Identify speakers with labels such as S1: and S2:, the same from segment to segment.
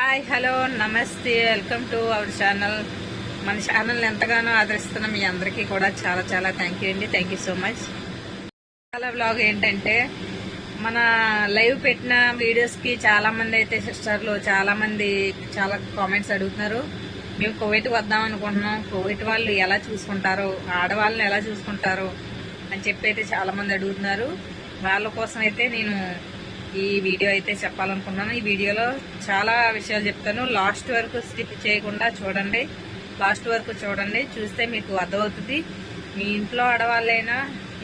S1: Hi hello namaste welcome to our channel. మన ఛానల్ని ఎంతగానో ఆదరిస్తున్న మీ అందరికీ కూడా చాలా చాలా థ్యాంక్ యూ అండి. థ్యాంక్ యూ సో మచ్ చాలా బ్లాగ్ ఏంటంటే మన లైవ్ పెట్టిన వీడియోస్కి చాలామంది అయితే సిస్టర్లు చాలామంది చాలా కామెంట్స్ అడుగుతున్నారు. మేము కోవిడ్ వద్దాం అనుకుంటున్నాం. కోవిడ్ వాళ్ళు ఎలా చూసుకుంటారు? ఆడవాళ్ళని ఎలా చూసుకుంటారు? అని చెప్పి అయితే చాలామంది అడుగుతున్నారు. వాళ్ళ కోసం అయితే నేను ఈ వీడియో అయితే చెప్పాలనుకున్నాను. ఈ వీడియోలో చాలా విషయాలు చెప్తాను. లాస్ట్ వరకు స్కిప్ చేయకుండా చూడండి. లాస్ట్ వరకు చూడండి. చూస్తే మీకు అర్థమవుతుంది. మీ ఇంట్లో ఆడవాళ్ళైనా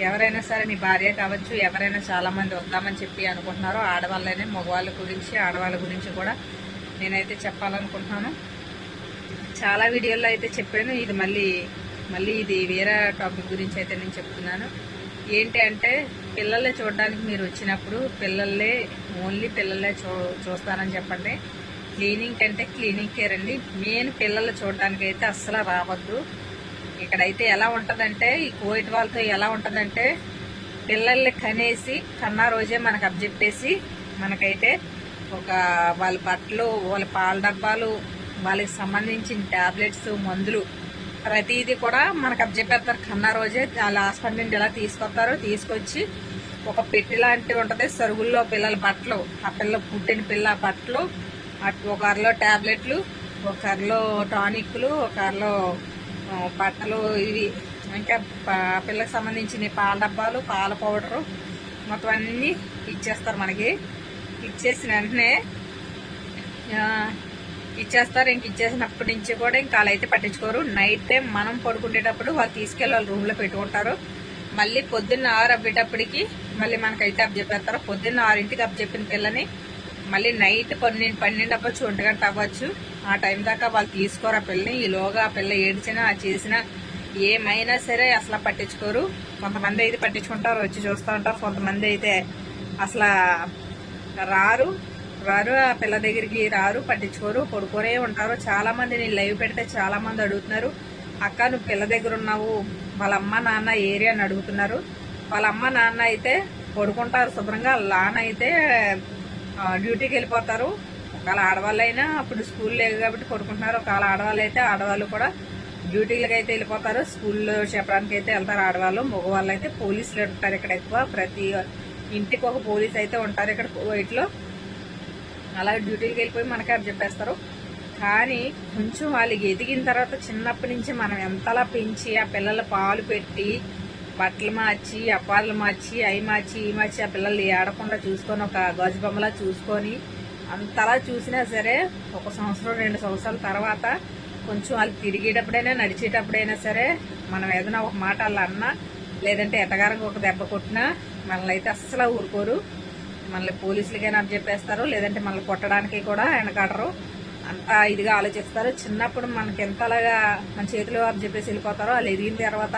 S1: ఎవరైనా సరే మీ భార్య కావచ్చు ఎవరైనా చాలామంది వద్దామని చెప్పి అనుకుంటున్నారో ఆడవాళ్ళైనా మగవాళ్ళ గురించి ఆడవాళ్ళ గురించి కూడా నేనైతే చెప్పాలనుకుంటున్నాను. చాలా వీడియోల్లో అయితే చెప్పాను. ఇది మళ్ళీ మళ్ళీ ఇది వేరే టాపిక్ గురించి అయితే నేను చెప్తున్నాను. ఏంటి అంటే పిల్లల్ని చూడడానికి మీరు వచ్చినప్పుడు పిల్లలే ఓన్లీ పిల్లలే చూ చూస్తానని చెప్పండి. క్లీనింగ్ అంటే క్లీనింగ్ కేర్ అండి. మెయిన్ పిల్లలు చూడడానికి అయితే అస్సలు రావద్దు. ఇక్కడైతే ఎలా ఉంటుందంటే ఈ కోవిడ్ వాళ్ళతో ఎలా ఉంటుందంటే పిల్లల్ని కనేసి కన్నా రోజే మనకు అబ్జెక్టేసి మనకైతే ఒక వాళ్ళ బట్టలు వాళ్ళ పాల డబ్బాలు వాళ్ళకి సంబంధించిన టాబ్లెట్స్ మందులు ప్రతిదీ కూడా మనకు అబ్జెక్ట్ కన్నా రోజే లాస్ట్ హాస్పిటల్ నుండి ఎలా తీసుకొస్తారు తీసుకొచ్చి ఒక పెట్టి లాంటివి ఉంటుంది. సరుగుల్లో పిల్లల బట్టలు ఆ పిల్ల పుట్టిన పిల్ల బట్టలు అటు ఒక అరలో టాబ్లెట్లు ఒక అరలో టానిక్లు ఒక అరలో బట్టలు ఇవి. ఇంకా ప- పిల్లకి సంబంధించిన పాల డబ్బాలు పాల పౌడరు మొత్తం అన్నీ ఇచ్చేస్తారు మనకి. ఇచ్చేసిన వెంటనే ఇచ్చేస్తారు. ఇంక ఇచ్చేసినప్పటి నుంచి కూడా ఇంకా అలా అయితే పట్టించుకోరు. నైట్ టైం మనం పడుకునేటప్పుడు వాళ్ళు తీసుకెళ్ళి వాళ్ళ రూమ్లో పెట్టుకుంటారు. మళ్ళీ పొద్దున్న ఆరు అవ్వేటప్పటికి మళ్ళీ మనకైతే అప్ చెప్పేస్తారు. పొద్దున్న ఆరింటికి అప్ చెప్పిన పిల్లని మళ్ళీ నైట్ పన్నెండు పన్నెండు అవ్వచ్చు ఒంటి గంట అవ్వచ్చు. ఆ టైం దాకా వాళ్ళు తీసుకోరు ఆ పిల్లని. ఈలోగా ఆ పిల్ల ఏడ్చినా చేసినా ఏమైనా సరే అసలు పట్టించుకోరు. కొంతమంది అయితే పట్టించుకుంటారు. వచ్చి చూస్తూ ఉంటారు. కొంతమంది అయితే అసలు రారు. రారు ఆ పిల్ల దగ్గరికి రారు పట్టించుకోరు పడుకోరే ఉంటారు. చాలా మంది నేను లైవ్ పెడితే చాలా మంది అడుగుతున్నారు అక్క నువ్వు పిల్ల దగ్గర ఉన్నావు వాళ్ళ అమ్మ నాన్న ఏరియా అని అడుగుతున్నారు. వాళ్ళ అమ్మ నాన్న అయితే పడుకుంటారు శుభ్రంగా లాన్ అయితే డ్యూటీకి వెళ్ళిపోతారు. ఒకవేళ ఆడవాళ్ళైనా అప్పుడు స్కూల్ లేదు కాబట్టి పడుకుంటున్నారు. ఒకవేళ ఆడవాళ్ళు అయితే ఆడవాళ్ళు కూడా డ్యూటీలకు అయితే వెళ్ళిపోతారు. స్కూల్లో చెప్పడానికి అయితే వెళ్తారు ఆడవాళ్ళు. మగవాళ్ళు అయితే పోలీసులు ఉంటారు ఇక్కడ ఎక్కువ. ప్రతి ఇంటికి ఒక పోలీస్ అయితే ఉంటారు ఇక్కడ వైట్లో అలా డ్యూటీకి వెళ్ళిపోయి మనకి అది చెప్పేస్తారు. కానీ కొంచెం వాళ్ళకి ఎదిగిన తర్వాత చిన్నప్పటి నుంచి మనం ఎంతలా పెంచి ఆ పిల్లల పాలు పెట్టి బట్టలు మార్చి అప్పాలు మార్చి అవి మార్చి ఈ మార్చి ఆ పిల్లల్ని ఏడకుండా చూసుకొని ఒక గాజు బొమ్మలా చూసుకొని అంతలా చూసినా సరే ఒక సంవత్సరం రెండు సంవత్సరాల తర్వాత కొంచెం వాళ్ళు తిరిగేటప్పుడైనా నడిచేటప్పుడైనా సరే మనం ఏదైనా ఒక మాట వాళ్ళు అన్నా లేదంటే ఎటగారికి ఒక దెబ్బ కొట్టినా మనల్ని అయితే అస్సలు ఊరుకోరు. మళ్ళీ పోలీసులకైనా చెప్పేస్తారు లేదంటే మళ్ళీ కొట్టడానికి కూడా వెనకాడరు. అంత ఇదిగా ఆలోచిస్తారు. చిన్నప్పుడు మనకి ఎంతలాగా మన చేతిలో వారు చెప్పేసి వెళ్ళిపోతారో వాళ్ళు ఎదిగిన తర్వాత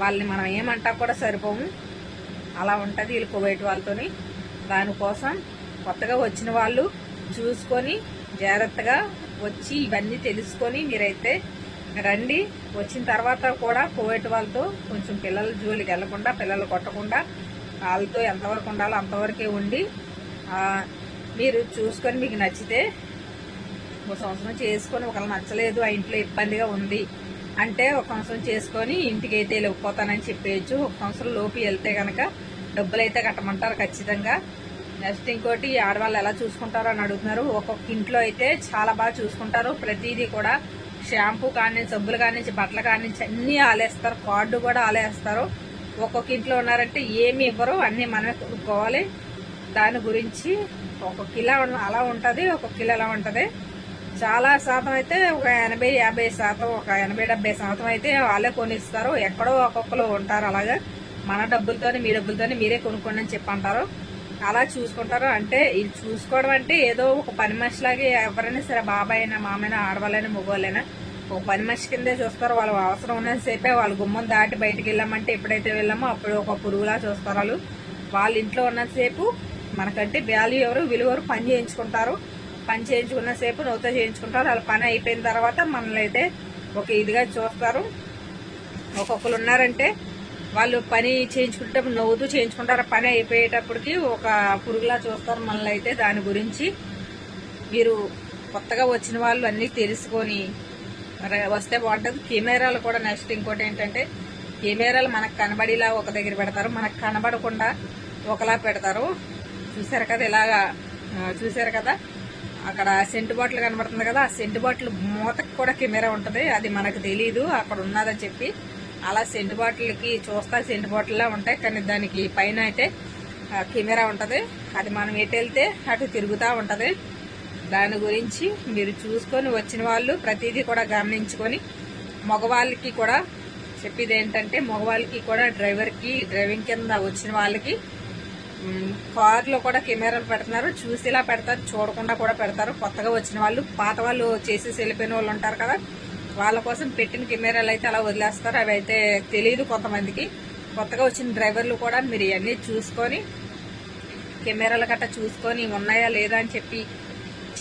S1: వాళ్ళని మనం ఏమంటా కూడా సరిపోము. అలా ఉంటుంది వీళ్ళు కువైట్ వాళ్ళతోని. దానికోసం కొత్తగా వచ్చిన వాళ్ళు చూసుకొని జాగ్రత్తగా వచ్చి ఇవన్నీ తెలుసుకొని మీరైతే రండి. వచ్చిన తర్వాత కూడా కోవిడ్ వాళ్ళతో కొంచెం పిల్లల జోలికి వెళ్ళకుండా పిల్లలు కొట్టకుండా వాళ్ళతో ఎంతవరకు ఉండాలో అంతవరకే ఉండి మీరు చూసుకొని మీకు నచ్చితే ఒక సంవత్సరం చేసుకొని ఒకవేళ నచ్చలేదు ఆ ఇంట్లో ఇబ్బందిగా ఉంది అంటే ఒక సంవత్సరం చేసుకొని ఇంటికి అయితే వెళ్ళిపోతానని చెప్పేయచ్చు. ఒక సంవత్సరం లోపు వెళ్తే కనుక డబ్బులు అయితే కట్టమంటారు ఖచ్చితంగా. నెక్స్ట్ ఇంకోటి ఆడవాళ్ళు ఎలా చూసుకుంటారో అని అడుగుతున్నారు. ఒక్కొక్క ఇంట్లో అయితే చాలా బాగా చూసుకుంటారు. ప్రతిదీ కూడా షాంపూ కానించి సబ్బులు కానించి బట్టలు కానించి అన్నీ ఆలేస్తారు. కార్డు కూడా ఆలేస్తారు. ఒక్కొక్క ఇంట్లో ఉన్నారంటే ఏమి ఇవ్వరు అన్నీ మనమే కొనుక్కోవాలి. దాని గురించి ఒక్కొక్క కిలో అలా ఉంటుంది ఒక్కొక్క కిలో అలా ఉంటుంది. చాలా శాతం అయితే ఒక ఎనభై యాభై శాతం ఒక ఎనభై డెబ్బై శాతం అయితే వాళ్ళే కొనిస్తారు. ఎక్కడో ఒక్కొక్కరు ఉంటారు అలాగా. మన డబ్బులతోనే మీ డబ్బులతోని మీరే కొనుక్కోండి అని చెప్పంటారు అలా చూసుకుంటారు. అంటే ఇది చూసుకోవడం అంటే ఏదో ఒక పని మనిషిలాగే ఎవరైనా సరే బాబాయ్ అయినా మామైనా ఆడవాళ్ళైనా మగవాళ్ళైనా ఒక పని మనిషి కిందే చూస్తారు వాళ్ళు అవసరం ఉన్నంతసేపే వాళ్ళు గుమ్మం దాటి బయటకు వెళ్ళామంటే ఎప్పుడైతే వెళ్ళామో అప్పుడు ఒక పురుగులా చూస్తారు వాళ్ళు. వాళ్ళ ఇంట్లో ఉన్నంతసేపు మనకంటే వాల్యూ ఎవరు విలువ ఎవరు పని చేయించుకుంటారు. పని చేయించుకున్న సేపు నవ్వుతో చేయించుకుంటారు. వాళ్ళ పని అయిపోయిన తర్వాత మనల్ని అయితే ఒక ఇదిగా చూస్తారు. ఒక్కొక్కరు ఉన్నారంటే వాళ్ళు పని చేయించుకుంటే నవ్వుతూ చేయించుకుంటారు. పని అయిపోయేటప్పటికి ఒక పురుగులా చూస్తారు మనల్ని అయితే దాని గురించి. మీరు కొత్తగా వచ్చిన వాళ్ళు అన్నీ తెలుసుకొని మరి వస్తే బాగుంటుంది. కెమెరాలు కూడా నెక్స్ట్ ఇంకోటి ఏంటంటే కెమెరాలు మనకు కనబడేలా ఒక దగ్గర పెడతారు. మనకు కనబడకుండా ఒకలా పెడతారు. చూసారు కదా ఇలాగా చూసారు కదా? అక్కడ సెంటు బాటిల్ కనబడుతుంది కదా ఆ సెంటు బాటిల్ మూతకు కూడా కెమెరా ఉంటుంది. అది మనకు తెలియదు అక్కడ ఉన్నదని చెప్పి. అలా సెంటు బాటిల్కి చూస్తా సెంటు బాటిల్లా ఉంటాయి. కానీ దానికి పైన అయితే కెమెరా ఉంటుంది. అది మనం ఎటు వెళ్తే అటు తిరుగుతూ ఉంటుంది. దాని గురించి మీరు చూసుకొని వచ్చిన వాళ్ళు ప్రతిదీ కూడా గమనించుకొని మగవాళ్ళకి కూడా చెప్పేది ఏంటంటే మగవాళ్ళకి కూడా డ్రైవర్కి డ్రైవింగ్ కింద వచ్చిన వాళ్ళకి కార్లో కూడా కెమెరాలు పెడుతున్నారు చూసేలా పెడతారు చూడకుండా కూడా పెడతారు. కొత్తగా వచ్చిన వాళ్ళు పాత వాళ్ళు చేసేసి వెళ్ళిపోయిన వాళ్ళు ఉంటారు కదా వాళ్ళ కోసం పెట్టిన కెమెరాలు అయితే అలా వదిలేస్తారు. అవి అయితే తెలియదు కొంతమందికి. కొత్తగా వచ్చిన డ్రైవర్లు కూడా మీరు ఇవన్నీ చూసుకొని కెమెరాలు గట్రా చూసుకొని ఉన్నాయా లేదా అని చెప్పి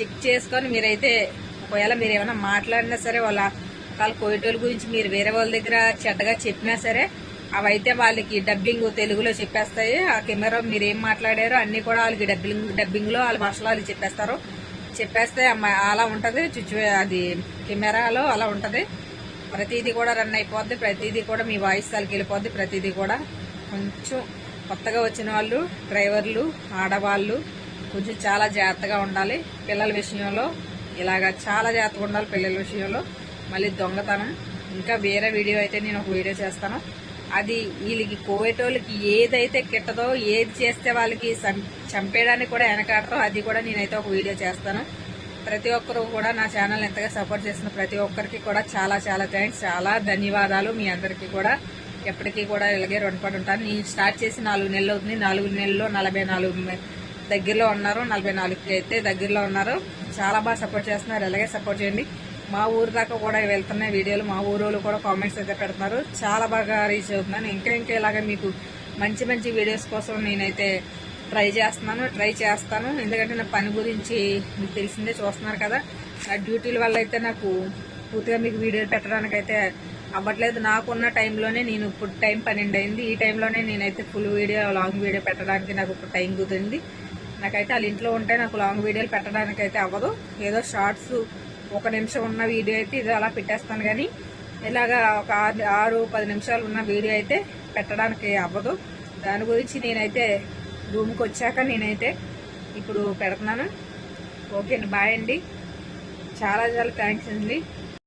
S1: చెక్ చేసుకొని మీరైతే ఒకవేళ మీరు ఏమైనా మాట్లాడినా సరే వాళ్ళ వాళ్ళ కోయటోళ్ళ గురించి మీరు వేరే వాళ్ళ దగ్గర చెడ్డగా చెప్పినా సరే అవైతే వాళ్ళకి డబ్బింగ్ తెలుగులో చెప్పేస్తాయి. ఆ కెమెరా మీరు ఏం మాట్లాడారో అన్ని కూడా వాళ్ళకి డబ్బింగ్ డబ్బింగ్లో వాళ్ళ భాషలో వాళ్ళు చెప్పేస్తారు. చెప్పేస్తే అమ్మ- అలా ఉంటుంది సిచ్యువే అది కెమెరాలో అలా ఉంటుంది. ప్రతిదీ కూడా రన్ అయిపోద్ది ప్రతిదీ కూడా మీ వాయిస్ వాళ్ళకి వెళ్ళిపోద్ది ప్రతిదీ కూడా కొంచెం కొత్తగా వచ్చిన వాళ్ళు డ్రైవర్లు ఆడవాళ్ళు కొంచెం చాలా జాగ్రత్తగా ఉండాలి. పిల్లల విషయంలో ఇలాగా చాలా జాగ్రత్తగా ఉండాలి పిల్లల విషయంలో. మళ్ళీ దొంగతనం. ఇంకా వేరే వీడియో అయితే నేను ఒక వీడియో చేస్తాను. అది వీళ్ళకి కోవేటోళ్ళకి ఏదైతే కిట్టదో ఏది చేస్తే వాళ్ళకి సం- చంపేయడానికి కూడా వెనకాడతాం అది కూడా నేనైతే ఒక వీడియో చేస్తాను. ప్రతి ఒక్కరు కూడా నా ఛానల్ ఎంతగా సపోర్ట్ చేసిన ప్రతి ఒక్కరికి కూడా చాలా చాలా థ్యాంక్స్. చాలా ధన్యవాదాలు మీ అందరికీ కూడా. ఎప్పటికీ కూడా ఇలాగే రుణపడి ఉంటాను. నేను స్టార్ట్ చేసి నాలుగు నెలలు అవుతుంది. నాలుగు నెలల్లో నలభై నాలుగు దగ్గరలో ఉన్నారు. నలభై నాలుగుకి అయితే దగ్గరలో ఉన్నారు. చాలా బాగా సపోర్ట్ చేస్తున్నారు. ఇలాగే సపోర్ట్ చేయండి. మా ఊరు దాకా కూడా వెళ్తున్నాయి వీడియోలు మా ఊరు వాళ్ళు కూడా కామెంట్స్ అయితే పెడుతున్నారు. చాలా బాగా రీచ్ అవుతున్నాను. ఇంకా ఇంకా ఇలాగే మీకు మంచి మంచి వీడియోస్ కోసం నేనైతే ట్రై చేస్తున్నాను ట్రై చేస్తాను. ఎందుకంటే నా పని గురించి మీకు తెలిసిందే చూస్తున్నారు కదా. నా డ్యూటీల వల్ల అయితే నాకు పూర్తిగా మీకు వీడియో పెట్టడానికి అయితే అవ్వట్లేదు. నాకున్న టైంలోనే నేను ఇప్పుడు టైం పన్నెండు అయింది. ఈ టైంలోనే నేనైతే ఫుల్ వీడియో లాంగ్ వీడియో పెట్టడానికి నాకు ఇప్పుడు టైం కుదిరింది. నాకైతే వాళ్ళ ఇంట్లో ఉంటే నాకు లాంగ్ వీడియోలు పెట్టడానికి అయితే అవ్వదు. ఏదో షార్ట్స్ ఒక నిమిషం ఉన్న వీడియో అయితే ఇది అలా పెట్టేస్తాను కానీ ఇలాగా ఒక ఆరు ఆరు పది నిమిషాలు ఉన్న వీడియో అయితే పెట్టడానికి అవ్వదు. దాని గురించి నేనైతే రూమ్కి వచ్చాక నేనైతే ఇప్పుడు పెడుతున్నాను. ఓకే అండి బాయ్ అండి. చాలా చాలా థ్యాంక్స్ అండి.